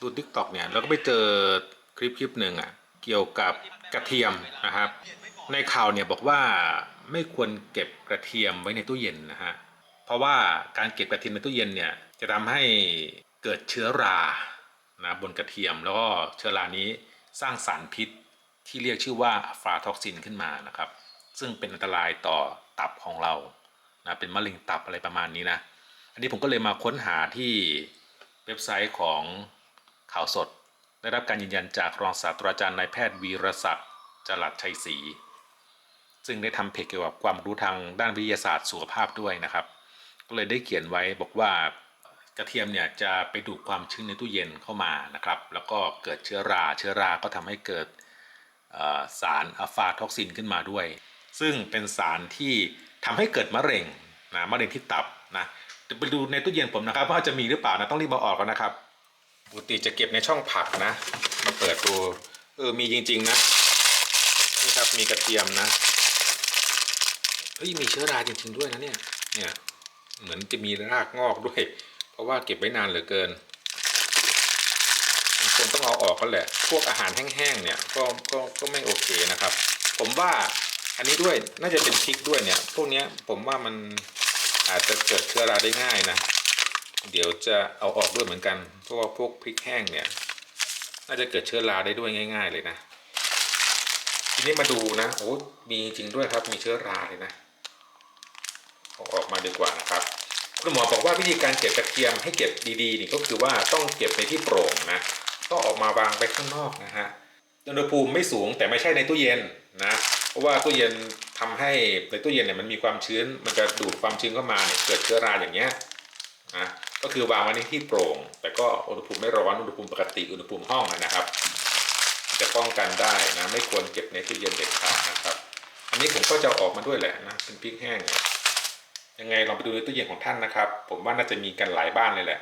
ดูทิกตอกเนี่ยแล้วก็ไปเจอคลิปคลิปหนึ่งอะเกี่ยวกับกระเทียมนะครับ ในข่าวเนี่ยบอกว่าไม่ควรเก็บกระเทียมไว้ในตู้เย็นนะฮะเพราะว่าการเก็บกระเทียมในตู้เย็นเนี่ยจะทำให้เกิดเชื้อรานะบนกระเทียมแล้วก็เชื้อรานี้สร้างสารพิษที่เรียกชื่อว่าฟลาท็อกซินขึ้นมานะครับ ซึ่งเป็นอันตรายต่อตับของเรานะเป็นมะเร็งตับอะไรประมาณนี้นะ อันนี้ผมก็เลยมาค้นหาที่เว็บไซต์ของ ข่าวสด ได้รับการยืนยันจากรองศาสตราจารย์นายแพทย์วีรศักดิ์จรัสชัยศรีซึ่งได้ทำเพจเกี่ยวกับความรู้ทางด้านวิทยาศาสตร์สุขภาพด้วยนะครับ ก็เลยได้เขียนไว้บอกว่ากระเทียมเนี่ยจะไปดูดความชื้นในตู้เย็นเข้ามานะครับ แล้วก็เกิดเชื้อรา เชื้อราก็ทำให้เกิดสารอะฟาท็อกซินขึ้นมาด้วย ซึ่งเป็นสารที่ทำให้เกิดมะเร็งนะมะเร็งที่ตับนะเดี๋ยวไปดูในตู้เย็นผมนะครับว่าจะมีหรือเปล่านะต้องรีบมาออกกันนะครับ ปกติจะเก็บในช่องผักนะ มาเปิดดูเออมีจริง ๆ นะนี่ครับมีกระเทียมนะเฮ้ยมีเชื้อราจริง ๆ ด้วยนะเนี่ยเนี่ยเหมือนจะมีรากงอกด้วย เพราะว่าเก็บไว้นานเหลือเกินคนต้องเอาออกก็แหละ พวกอาหารแห้งๆเนี่ยก็ก็ก็ไม่โอเคนะครับ ผมว่าอันนี้ด้วยน่าจะเป็นพริกด้วยเนี่ย พวกนี้ผมว่ามันอาจจะเกิดเชื้อราได้ง่ายนะ เดี๋ยวจะเอาออกด้วยเหมือนกัน เพราะว่าพวกพริกแห้งเนี่ย น่าจะเกิดเชื้อราได้ด้วยง่าย ๆ เลยนะ ทีนี้มาดูนะโอ้มีจริงด้วยครับมีเชื้อราเลยนะเอาออกมาดีกว่านะครับคุณหมอบอกว่าวิธีการเก็บกระเทียมให้เก็บดีๆนี่ก็คือว่าต้องเก็บในที่โปร่งนะต้องออกมาวางไว้ข้างนอกนะฮะอุณหภูมิไม่สูงแต่ไม่ใช่ในตู้เย็นนะเพราะว่าตู้เย็นทำให้ในตู้เย็นเนี่ยมันมีความชื้นมันจะดูดความชื้นเข้ามาเนี่ยเกิดเชื้อราอย่างเงี้ย นะก็คือวางไว้ในที่โปร่ง แต่ก็อุณหภูมิไม่ร้อนอุณหภูมิปกติอุณหภูมิห้องนะครับ จะป้องกันได้นะไม่ควรเก็บในตู้เย็นเด็ดขาดนะครับ อันนี้ผมก็จะออกมาด้วยแหละนะเป็นพริกแห้งยังไงลองไปดูในตู้เย็นของท่านนะครับ ผมว่าน่าจะมีกันหลายบ้านเลยแหละ